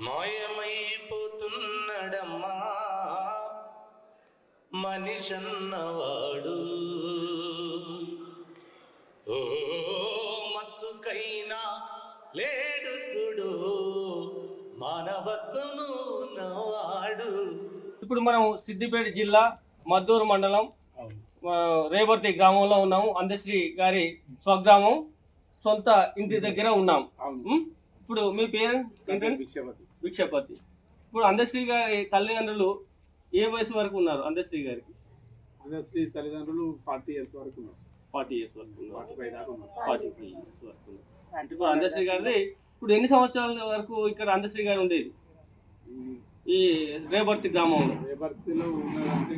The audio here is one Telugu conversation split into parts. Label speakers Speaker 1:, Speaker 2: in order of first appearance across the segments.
Speaker 1: మాయమైపోతున్నాడమ్మా. మనిషన్నవాడు. ఓ మచ్చుకైనా లేడు చూడు. మానవత్వము నవాడు
Speaker 2: ఇప్పుడు మనం సిద్దిపేట జిల్లా మద్దూరు మండలం ఆ, రేవర్తి గ్రామంలో ఉన్నాము. అందశ్రీ గారి స్వగ్రామం సొంత ఇంటి దగ్గర ఉన్నాం? ఇప్పుడు మీ పేరు? ఏంటండి భిక్షపతి. ఇప్పుడు అందశ్రీ గారి తల్లిదండ్రులు ఏ వయసు వరకు ఉన్నారు అందశ్రీ గారికి?
Speaker 3: అందరి తల్లిదండ్రులు ఫార్టీ ఇయర్స్ వరకు ఉన్నారు.
Speaker 2: ఫార్టీ ఇయర్స్ వరకు ఉన్నారు.
Speaker 3: ఫార్టీ ఫైవ్
Speaker 2: ఇయర్స్ వరకు ఉన్నారు. ఇప్పుడు అందశ్రీ గారిది ఇప్పుడు ఎన్ని సంవత్సరాల వరకు ఇక్కడ అందశ్రీ గారు ఉండేది? ఈ రేవర్తి గ్రామంలో.
Speaker 3: రేపర్తిలో ఉన్నదంటే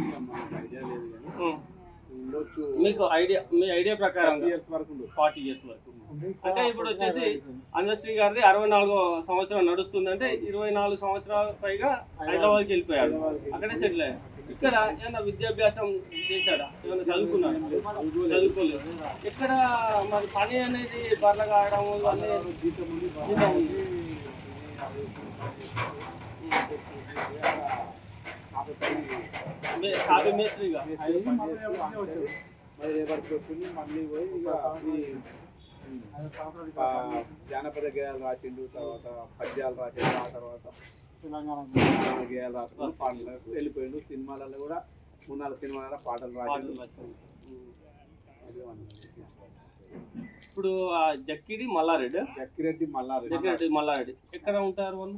Speaker 3: ఉండొచ్చు.
Speaker 2: మీకు ఐడియా మీ ఐడియా ప్రకారం
Speaker 3: ఇయర్స్ వరకు ఉండొచ్చు.
Speaker 2: ఫార్టీ ఇయర్స్ వరకు. అంటే ఇప్పుడు వచ్చేసి అందశ్రీ గారిది అరవై నాలుగో సంవత్సరం నడుస్తుంది అంటే ఇరవై నాలుగు సంవత్సరాల పైగా హైదరాబాద్కి వెళ్ళిపోయాడు. అక్కడే సెటిల్ అయ్యాడు. ఇక్కడ ఏమైనా విద్యాభ్యాసం చేశాడా? ఏమైనా చదువుకున్నాడు? చదువుకోలేదు. ఇక్కడ మరి పని అనేది బర్ల కావడం
Speaker 3: జీతం ఉంది.
Speaker 2: కాపీ మేస్త్రిగా.
Speaker 3: మరి మళ్ళీ పోయి ఇక జానపద గేయాలు రాసిండు తర్వాత పద్యాలు రాసిండు ఆ తర్వాత తెలంగాణ గేయాలు రాసిండు పాటలు వెళ్ళిపోయిండు. సినిమాలలో కూడా మూడు నాలుగు సినిమాలలో పాటలు రాసిండు.
Speaker 2: ఇప్పుడు ఆ జక్కిడి మల్లారెడ్డి?
Speaker 3: జక్కిరెడ్డి మల్లారెడ్డి.
Speaker 2: జక్కిరెడ్డి మల్లారెడ్డి. ఎక్కడ ఉంటారు వాళ్ళు?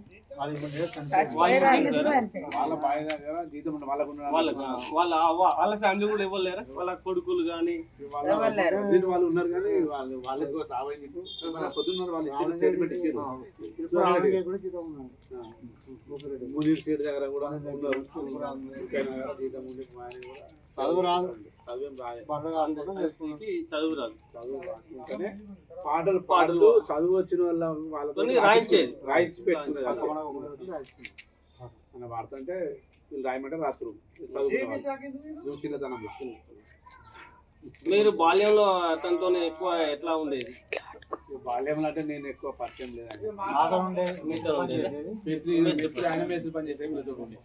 Speaker 3: వాళ్ళ బావి దగ్గర జీతం వాళ్ళకు
Speaker 2: వాళ్ళ వాళ్ళ ఫ్యామిలీ కూడా ఇవ్వలేరా వాళ్ళ కొడుకులు కానీ
Speaker 3: వాళ్ళ ఉన్నారు కానీ వాళ్ళు వాళ్ళకి సావైంది పొద్దున్న వాళ్ళు ఇచ్చిన స్టేట్మెంట్ ఇచ్చారు. మునీర్ సీట్ దగ్గర ఉన్నారు. కూడా చదువు రాదు. చదువు రాదు
Speaker 2: అందరికీ చదువు రాదు.
Speaker 3: చదువు రాదు. ఇంకనే పాటలు పాటలు చదువు వచ్చిన వాళ్ళ వాళ్ళతో
Speaker 2: రాయించేది.
Speaker 3: రాయించి పెట్టుకునేది మన వార్త అంటే వీళ్ళు రాయమంటే రాత్రు. చదువు చిన్నతనంలో.
Speaker 2: మీరు బాల్యంలో అతనితో ఎక్కువ ఎట్లా ఉండేది?
Speaker 3: బాల్యంలో అంటే నేను ఎక్కువ పరిచయం లేదండి
Speaker 2: మీతో ఉండేది
Speaker 3: మేస్త్రి మేస్త్రి ఆయన మేస్త్రి పని చేసే వీళ్ళతో ఉండే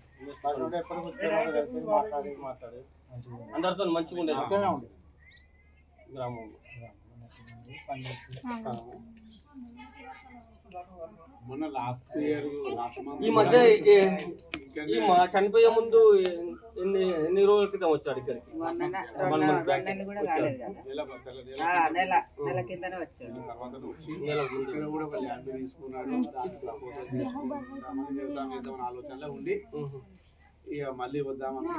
Speaker 2: అందరితో మంచిగా ఉండేది గ్రామంలో
Speaker 3: మొన్న లాస్ట్ ఇయర్ లాస్ట్
Speaker 2: ఈ మధ్య ఈ- మా చనిపోయే ముందు ఎన్ని ఎన్ని రోజుల క్రితం వచ్చాడు ఇక్కడికి?
Speaker 3: ఆలోచనలో ఉండి. ఇక మళ్ళీ వద్దామని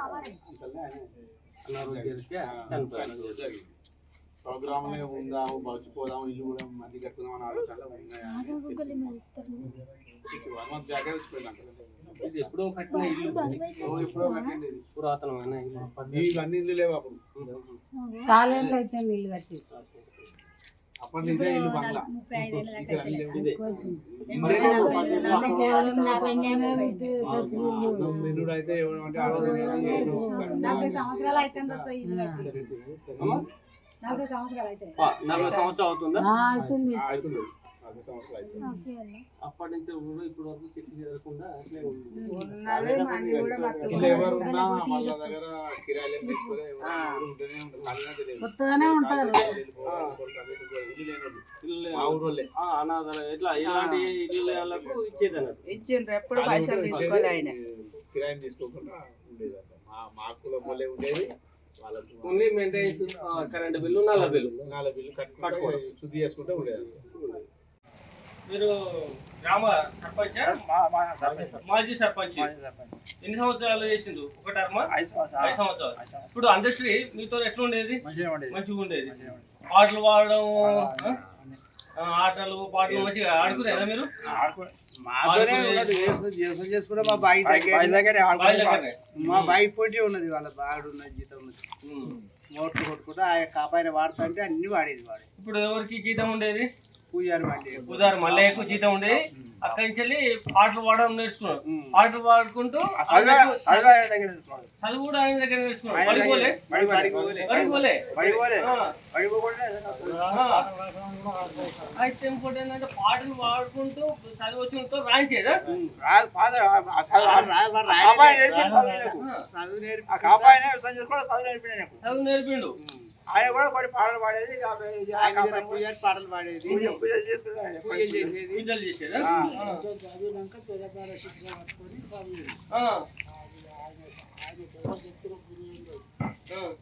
Speaker 3: ప్రోగ్రామ్ ఉందాము మర్చిపోదాము ఇల్లు కూడా మళ్ళీ కట్టుకుందాం అని ఆలోచనలో ఉన్నాయా వచ్చిపోయింది
Speaker 2: ఇది ఎప్పుడో కట్టిన ఇల్లు.
Speaker 3: ఎప్పుడో కట్టండి ఇది.
Speaker 2: పురాతనమైన ఇల్లు.
Speaker 3: ఇవన్నీ ఇల్లు లేవు అప్పుడు.
Speaker 4: చాలా అయితే నీళ్ళు కట్టి.
Speaker 3: ఇదే ఇల్లు బంగ్లా. అయితే ఏమంటే
Speaker 5: నలభై సంవత్సరాలు అయితే ఇల్లు కట్టి. నలభై సంవత్సరాలు అయితే
Speaker 2: ఆ, నలభై సంవత్సరాలు అవుతుందా?
Speaker 4: అవుతుంది.
Speaker 3: అవుతుంది. పది సంవత్సరాలు.
Speaker 2: అప్పటి నుంచి ఇప్పుడు వరకు అట్లే ఉంది.
Speaker 3: ఎవరు ఉన్నా వాళ్ళ దగ్గర కిరాయిలు తీసుకోలే, ఉంటేనే
Speaker 2: ఇట్లా ఇలాంటి ఇల్లు వాళ్ళకు ఇచ్చేది అన్నట్టు
Speaker 4: ఇచ్చిండ్రు. ఎప్పుడు పైసలు తీసుకోలే ఆయన.
Speaker 3: కిరాయిని తీసుకోకుండా ఉండేది. మా మా కులం వాళ్ళే ఉండేది.
Speaker 2: ఓన్లీ మెయింటెనెన్స్ కరెంట్ బిల్లు నల్ల బిల్లు
Speaker 3: నాలుగు బిల్లు
Speaker 2: కట్టుకోవడం.
Speaker 3: శుద్ధి చేసుకుంటే ఉండేది
Speaker 2: మీరు గ్రామ సర్పంచ్? మాజీ సర్పంచ్. ఎన్ని సంవత్సరాలు చేసిండు? ఒక టర్మ్? ఐదు సంవత్సరాలు. ఇప్పుడు అందశ్రీ మీతో ఎట్లా ఉండేది. మంచిగా ఉండేది. పాటలు పాడడం ఆ, ఆటలు పాటలు మంచిగా ఆడుకునేదా మీరు?
Speaker 6: మాతోనే ఉన్నది. వ్యవసాయం చేసుకుంటే మా బాయి దగ్గర. మా బాయి పోటీ ఉన్నది. వాళ్ళ బాడు ఉన్నది జీతం ఉన్నది. మోటార్ కొట్టుకుంటే ఆ కాపాయిన వాడుతుంటే అన్ని వాడేది వాడే.
Speaker 2: ఇప్పుడు ఎవరికి జీతం ఉండేది?
Speaker 6: పూజారి
Speaker 2: మల్లయ్యకు జీతం ఉండేది. అక్కడి నుంచి వెళ్ళి పాటలు పాడడం నేర్చుకున్నాడు. పాటలు పాడుకుంటూ
Speaker 6: చదివే
Speaker 2: కూడా ఆయన దగ్గర నేర్చుకున్నాడు. అయితే ఇంకోటి ఏంటంటే పాటలు పాడుకుంటూ చదువు వచ్చినతో రాయించేదా?
Speaker 6: చదువు- నేర్పిండు ఆయన కూడా కొన్ని పాటలు పాడేది పాటలు పాడేది పూజ ఆయన. పూజ చేసేది
Speaker 2: పూజలు చేసేదా
Speaker 6: ఆ.
Speaker 2: ఆ.
Speaker 7: చదివినాక పెద్దపాల శిక్ష పట్టుకొని చదివి
Speaker 2: ఆ.
Speaker 7: ఆయన ఆయన ఎవరు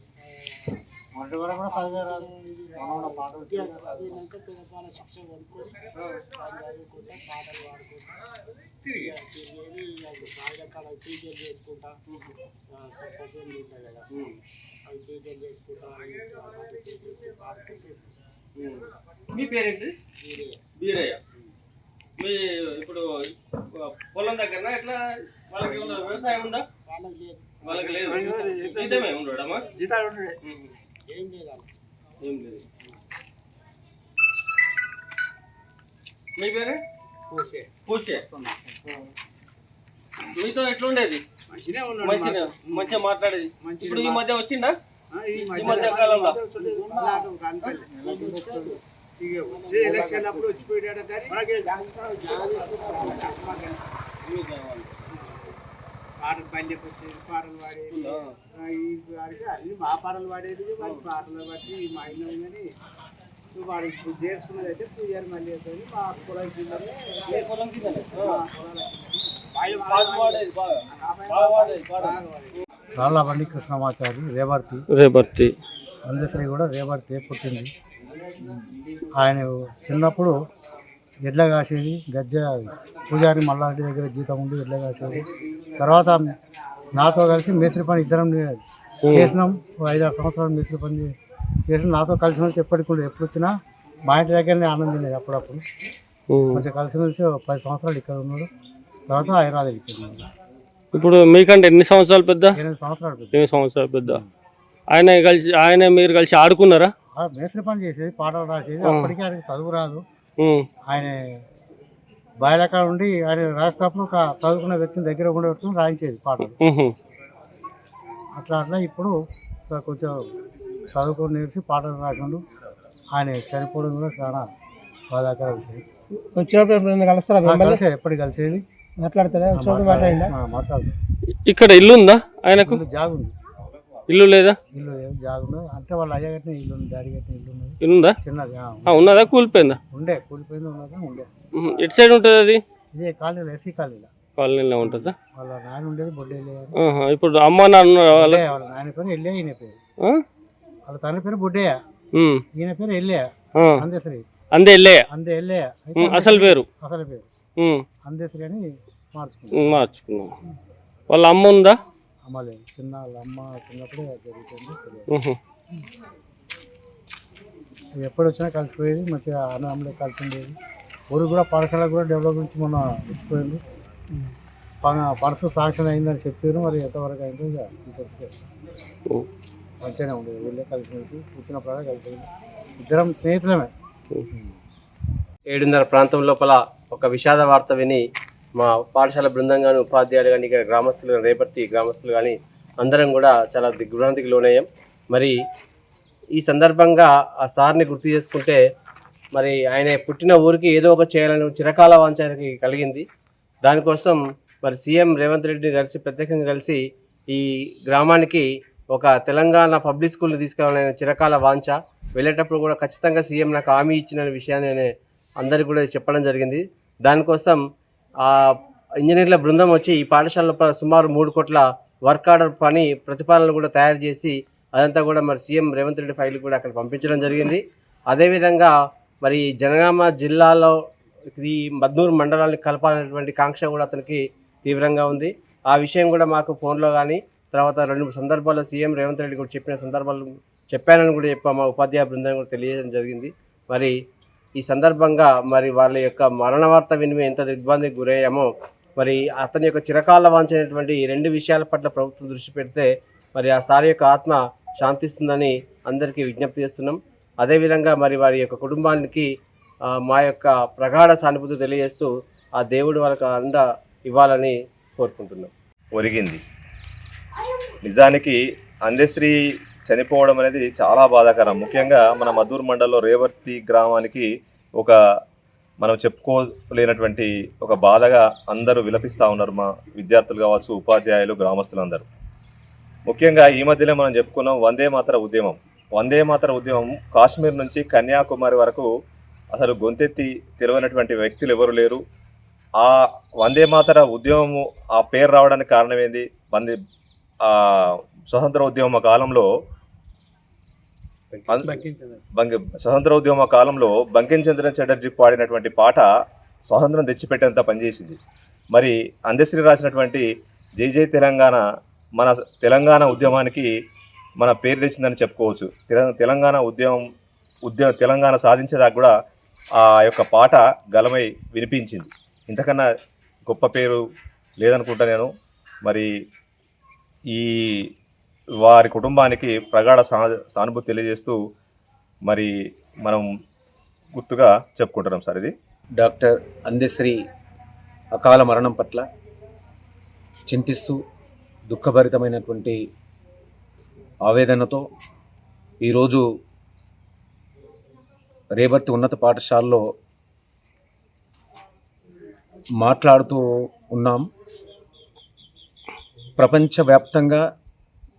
Speaker 7: శిక్ష చదువుకుంటా పాటలు పాడుకుంటా పూజలు చేసుకుంటా ఉంటాయి కదా అవి పూజలు చేసుకుంటా
Speaker 2: మీ పేరేంటి? వీరయ్య. మీ ఇప్పుడు పొలం దగ్గర ఎట్లా? వాళ్ళకి ఏమన్నా వ్యవసాయం ఉందా?
Speaker 7: వాళ్ళకి లేదు.
Speaker 2: వాళ్ళకి లేదు. జీతమే ఉండడమ్మా
Speaker 6: జీతాలు ఉండే
Speaker 7: ఏం లేదు?
Speaker 2: ఏం లేదు. మీ పేరే?
Speaker 6: పూసే.
Speaker 2: పూసే. మీతో ఎట్లుండేది?
Speaker 6: మంచిగా
Speaker 2: మంచిగా మాట్లాడేది. ఇప్పుడు ఈ మధ్య వచ్చిండా?
Speaker 6: ఆ, ఈ
Speaker 2: మధ్య కాలంలో.
Speaker 6: ఇక వచ్చే ఎలక్షన్ అప్పుడు వచ్చిపోయాడు కానీ. పాటలు పల్లెకి వచ్చేది పాటలు వాడికి అన్ని మా పాటలు పాడేది వాడి పాటలు బట్టి మా ఇల్లు వాడు ఇప్పుడు చేసుకున్నది అయితే పూజారి మళ్ళీ అవుతుంది మా పొలం
Speaker 2: పొలం
Speaker 8: రాళ్ళబండి కృష్ణమాచారి రేవర్తి.
Speaker 2: రేపర్తి
Speaker 8: అందశ్రీ కూడా రేవర్తి పుట్టింది. ఆయన చిన్నప్పుడు ఎడ్ల కాసేది గజ్జ పూజారి మల్లారెడ్డి దగ్గర జీతం ఉండి ఎడ్ల కాసేది. తర్వాత నాతో కలిసి మేస్త్రి పని ఇద్దరం చేసినాం. ఐదారు సంవత్సరాలు మేస్త్రి పని చే- చేసి నాతో కలిసి మెలిసి ఎప్పటికి కూడా ఎప్పుడు వచ్చినా మా ఇంటి దగ్గరనే ఆనందించేది అప్పుడప్పుడు. కొంచెం కలిసిమెలిసి ఓ పది సంవత్సరాలు ఇక్కడ ఉన్నాడు. తర్వాత హైదరాబాద్ వెళ్ళిపోయింది.
Speaker 2: ఇప్పుడు మీకంటే ఎన్ని సంవత్సరాలు పెద్ద?
Speaker 8: ఎనిమిది సంవత్సరాలు పెద్ద.
Speaker 2: ఎన్ని సంవత్సరాలు పెద్ద. ఆయన కలిసి ఆయన మీరు కలిసి ఆడుకున్నారా?
Speaker 8: మేస్త్రి పని చేసేది పాటలు రాసేది. అప్పటికి ఆయనకి చదువు రాదు. ఆయన బాయిలకాడ ఉండి ఆయన రాసేటప్పుడు ఒక చదువుకున్న వ్యక్తిని దగ్గర కూడా పెట్టుకుని రాయించేది పాటలు. అట్లా అట్లా ఇప్పుడు కొంచెం చదువుకొని నేర్చి పాటలు రాసిండు. ఆయన చనిపోవడం కూడా చాలా బాధాకర
Speaker 7: వచ్చినప్పుడు ఎప్పుడైనా కలుస్తారా
Speaker 8: ఆ కలిసేది ఎప్పటికి కలిసేది?
Speaker 7: మాట్లాడతారా?
Speaker 8: ఆ, మాట్లాడతాం.
Speaker 2: ఇక్కడ ఇల్లు ఉందా ఆయనకు?
Speaker 8: ఇల్లు జాగు ఉంది
Speaker 2: ఇల్లు లేదా?
Speaker 8: ఇల్లు లేదు జాగు ఉన్నది. అంటే వాళ్ళ అయ్య కట్టిన ఇల్లు ఉంది డాడీ కట్టిన ఇల్లు ఉన్నది.
Speaker 2: ఇల్లు ఉందా
Speaker 8: చిన్నది ఆ,
Speaker 2: ఆ, ఉన్నదా? కూలిపోయిందా?
Speaker 8: ఉండే కూలిపోయింది ఉన్నదా? ఉండే.
Speaker 2: ఎటు సైడ్ ఉంటుంది అది?
Speaker 8: ఇదే కాలనీలో ఎస్సీ కాలనీలో.
Speaker 2: కాలనీలో ఉంటుందా?
Speaker 8: వాళ్ళ నాయన ఉండేది బొడ్డేలే
Speaker 2: ఆహా. ఇప్పుడు అమ్మ నాన్న ఉన్నారా వాళ్ళ?
Speaker 8: బొడ్డయ్య, వాళ్ళ నాయన పేరు ఎల్లే ఈయన పేరు.
Speaker 2: ఆ?
Speaker 8: వాళ్ళ తండ్రి పేరు బొడ్డయ్య.
Speaker 2: ఉమ్.
Speaker 8: ఈయన పేరు ఎల్లే
Speaker 2: ఆ.
Speaker 8: అందేశ్రీ
Speaker 2: అందే వెళ్ళే
Speaker 8: అందే ఎల్లే అయితే
Speaker 2: అసలు పేరు?
Speaker 8: అసలు పేరు.
Speaker 2: ఉమ్.
Speaker 8: అందేశ్రీ అని మార్చుకున్నాం.
Speaker 2: ఉమ్, మార్చుకున్నాం. వాళ్ళ అమ్మ ఉందా?
Speaker 8: అమ్మలే చిన్న అమ్మ చిన్నప్పుడే జరుగుతుంది తెలియదు. ఎప్పుడు వచ్చినా కలిసిపోయేది మంచిగా అన్నదమ్ములే కలిసి ఉండేది ఊరు కూడా పాఠశాల కూడా డెవలప్ గురించి మొన్న వచ్చిపోయింది పర్సు శాంక్షన్ అయిందని చెప్పారు మరి ఎంతవరకు అయిందో ఇక టీచర్స్. మంచిగానే ఉండేది ఊళ్ళో కలిసి మెలిసి వచ్చినప్పుడల్లా కలిసి ఇద్దరం స్నేహితులమే.
Speaker 9: ఏడున్నర ప్రాంతం లోపల ఒక విషాద వార్త విని మా పాఠశాల బృందం కానీ ఉపాధ్యాయులు కానీ ఇక్కడ గ్రామస్తులు కానీ రేపర్తి గ్రామస్తులు కానీ అందరం కూడా చాలా దిగ్భ్రాంతికి లోనయ్యాం. మరి ఈ సందర్భంగా ఆ సార్ని గుర్తు చేసుకుంటే మరి ఆయన పుట్టిన ఊరికి ఏదో ఒక చేయాలని చిరకాల వాంఛ కలిగింది. దానికోసం మరి సీఎం రేవంత్ రెడ్డిని కలిసి ప్రత్యేకంగా కలిసి ఈ గ్రామానికి ఒక తెలంగాణ పబ్లిక్ స్కూల్ తీసుకురావాలనే చిరకాల వాంఛ. వెళ్ళేటప్పుడు కూడా ఖచ్చితంగా సీఎం నాకు హామీ ఇచ్చిన విషయాన్ని అందరికీ కూడా చెప్పడం జరిగింది. దానికోసం ఇంజనీర్ల బృందం వచ్చి ఈ పాఠశాలలో సుమారు మూడు కోట్ల వర్క్ ఆర్డర్ పని ప్రతిపాదనలు కూడా తయారు చేసి అదంతా కూడా మరి సీఎం రేవంత్ రెడ్డి ఫైల్ కూడా అక్కడ పంపించడం జరిగింది. అదేవిధంగా మరి జనగామ జిల్లాలో ఈ మద్దూరు మండలాన్ని కలపాలనేటువంటి కాంక్ష కూడా అతనికి తీవ్రంగా ఉంది. ఆ విషయం కూడా మాకు ఫోన్లో కానీ తర్వాత రెండు సందర్భాల్లో సీఎం రేవంత్ రెడ్డి కూడా చెప్పిన సందర్భాలు చెప్పానని కూడా చెప్పా మా ఉపాధ్యాయ బృందం కూడా తెలియజేయడం జరిగింది. మరి ఈ సందర్భంగా మరి వాళ్ళ యొక్క మరణ వార్త విని మేము ఎంత దిగ్భ్రాంతికి గురయ్యామో మరి అతని యొక్క చిరకాల వాంచినటువంటి ఈ రెండు విషయాల పట్ల ప్రభుత్వం దృష్టి పెడితే మరి ఆ సారి యొక్క ఆత్మ శాంతిస్తుందని అందరికీ విజ్ఞప్తి చేస్తున్నాం. అదేవిధంగా మరి వారి యొక్క కుటుంబానికి మా యొక్క ప్రగాఢ సానుభూతి తెలియజేస్తూ ఆ దేవుడు వాళ్ళకి అండ ఇవ్వాలని కోరుకుంటున్నాం.
Speaker 10: ఒరిగింది. నిజానికి అందశ్రీ చనిపోవడం అనేది చాలా బాధాకరం. ముఖ్యంగా మన మధూర్ మండలంలో రేవర్తి గ్రామానికి ఒక మనం చెప్పుకోలేనటువంటి ఒక బాధగా అందరూ విలపిస్తూ ఉన్నారు మా విద్యార్థులు కావచ్చు ఉపాధ్యాయులు గ్రామస్తులందరూ. ముఖ్యంగా ఈ మధ్యలో మనం చెప్పుకున్నాం వందే మాతర ఉద్యమం. వందే మాతర ఉద్యమం కాశ్మీర్ నుంచి కన్యాకుమారి వరకు అసలు గొంతెత్తి తెలియనటువంటి వ్యక్తులు ఎవరు లేరు. ఆ వందే మాతర ఉద్యమము ఆ పేరు రావడానికి కారణం ఏంది? వందే స్వతంత్ర ఉద్యమ కాలంలో స్వతంత్ర ఉద్యమ కాలంలో బంకించంద్ర చటర్జీ పాడినటువంటి పాట స్వాతంత్రం తెచ్చిపెట్టేంత పనిచేసింది. మరి అందశ్రీ రాసినటువంటి జై జై తెలంగాణ మన తెలంగాణ ఉద్యమానికి మన పేరు తెచ్చిందని చెప్పుకోవచ్చు. తెల- తెలంగాణ ఉద్యమం ఉద్యమ తెలంగాణ సాధించేదాకా కూడా ఆ యొక్క పాట గలమై వినిపించింది. ఇంతకన్నా గొప్ప పేరు లేదనుకుంటా నేను. మరి ఈ వారి కుటుంబానికి ప్రగాఢ సా సానుభూతి తెలియజేస్తూ మరి మనం గుర్తుగా చెప్పుకుంటున్నాం సార్ ఇది.
Speaker 11: డాక్టర్ అందశ్రీ అకాల మరణం పట్ల చింతిస్తూ దుఃఖభరితమైనటువంటి ఆవేదనతో ఈరోజు రేబర్తి ఉన్నత పాఠశాలలో మాట్లాడుతూ ఉన్నాం. ప్రపంచవ్యాప్తంగా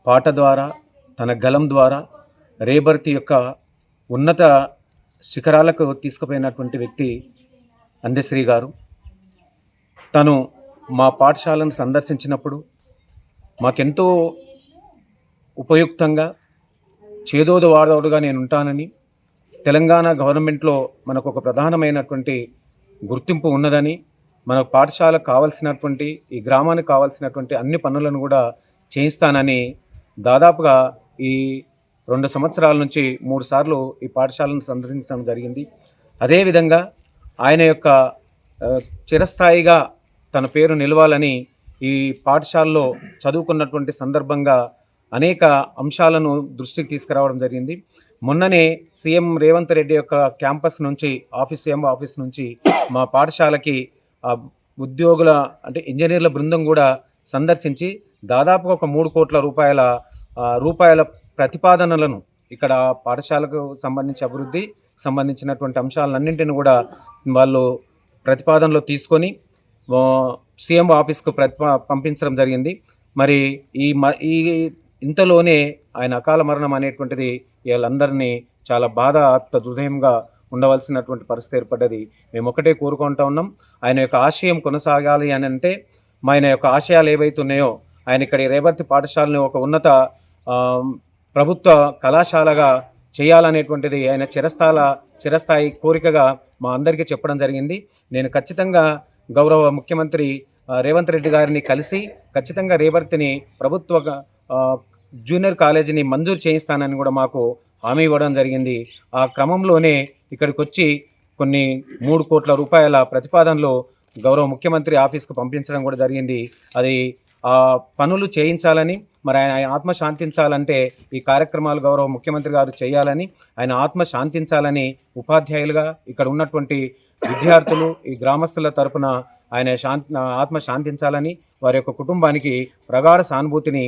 Speaker 11: పాట ద్వారా తన గలం ద్వారా రేబర్తి యొక్క ఉన్నత శిఖరాలకు తీసుకుపోయినటువంటి వ్యక్తి అందశ్రీ గారు. తను మా పాఠశాలను సందర్శించినప్పుడు మాకెంతో ఉపయుక్తంగా చేదోడు వాడదోడుగా నేను ఉంటానని తెలంగాణ గవర్నమెంట్లో మనకు ఒక ప్రధానమైనటువంటి గుర్తింపు ఉన్నదని మన పాఠశాలకు కావాల్సినటువంటి ఈ గ్రామానికి కావాల్సినటువంటి అన్ని పనులను కూడా చేయిస్తానని దాదాపుగా ఈ రెండు సంవత్సరాల నుంచి మూడు సార్లు ఈ పాఠశాలను సందర్శించడం జరిగింది. అదేవిధంగా ఆయన యొక్క చిరస్థాయిగా తన పేరు నిలవాలని ఈ పాఠశాలలో చదువుకున్నటువంటి సందర్భంగా అనేక అంశాలను దృష్టికి తీసుకురావడం జరిగింది. మొన్ననే సీఎం రేవంత్ రెడ్డి యొక్క క్యాంపస్ నుంచి ఆఫీస్ సీఎం ఆఫీస్ నుంచి మా పాఠశాలకి ఆ ఉద్యోగుల అంటే ఇంజనీర్ల బృందం కూడా సందర్శించి దాదాపుగా ఒక మూడు కోట్ల రూపాయల రూపాయల ప్రతిపాదనలను ఇక్కడ పాఠశాలకు సంబంధించి అభివృద్ధి సంబంధించినటువంటి అంశాలన్నింటిని కూడా వాళ్ళు ప్రతిపాదనలో తీసుకొని సీఎం ఆఫీస్కు ప్రతిపా పంపించడం జరిగింది. మరి ఈ మ ఈ ఇంతలోనే ఆయన అకాల మరణం అనేటువంటిది వీళ్ళందరినీ చాలా బాధ హృదయంగా ఉండవలసినటువంటి పరిస్థితి ఏర్పడ్డది. మేము ఒకటే కోరుకుంటా ఉన్నాం. ఆయన యొక్క ఆశయం కొనసాగాలి అని అంటే మా ఆయన యొక్క ఆశయాలు ఏవైతే ఉన్నాయో ఆయన ఇక్కడ రేవర్తి పాఠశాలని ఒక ఉన్నత ప్రభుత్వ కళాశాలగా చేయాలనేటువంటిది ఆయన చిరస్థాల చిరస్థాయి కోరికగా మా అందరికీ చెప్పడం జరిగింది. నేను ఖచ్చితంగా గౌరవ ముఖ్యమంత్రి రేవంత్ రెడ్డి గారిని కలిసి ఖచ్చితంగా రేవర్తిని ప్రభుత్వ జూనియర్ కాలేజీని మంజూరు చేయిస్తానని కూడా మాకు హామీ ఇవ్వడం జరిగింది. ఆ క్రమంలోనే ఇక్కడికి వచ్చి కొన్ని మూడు కోట్ల రూపాయల ప్రతిపాదనలు గౌరవ ముఖ్యమంత్రి ఆఫీస్కు పంపించడం కూడా జరిగింది. అది పనులు చేయించాలని మరి ఆయన ఆయన ఆత్మ శాంతించాలంటే ఈ కార్యక్రమాలు గౌరవ ముఖ్యమంత్రి గారు చేయాలని ఆయన ఆత్మ శాంతించాలని ఉపాధ్యాయులుగా ఇక్కడ ఉన్నటువంటి విద్యార్థులు ఈ గ్రామస్తుల తరపున ఆయన శాంతి ఆత్మ శాంతించాలని వారి యొక్క కుటుంబానికి ప్రగాఢ సానుభూతిని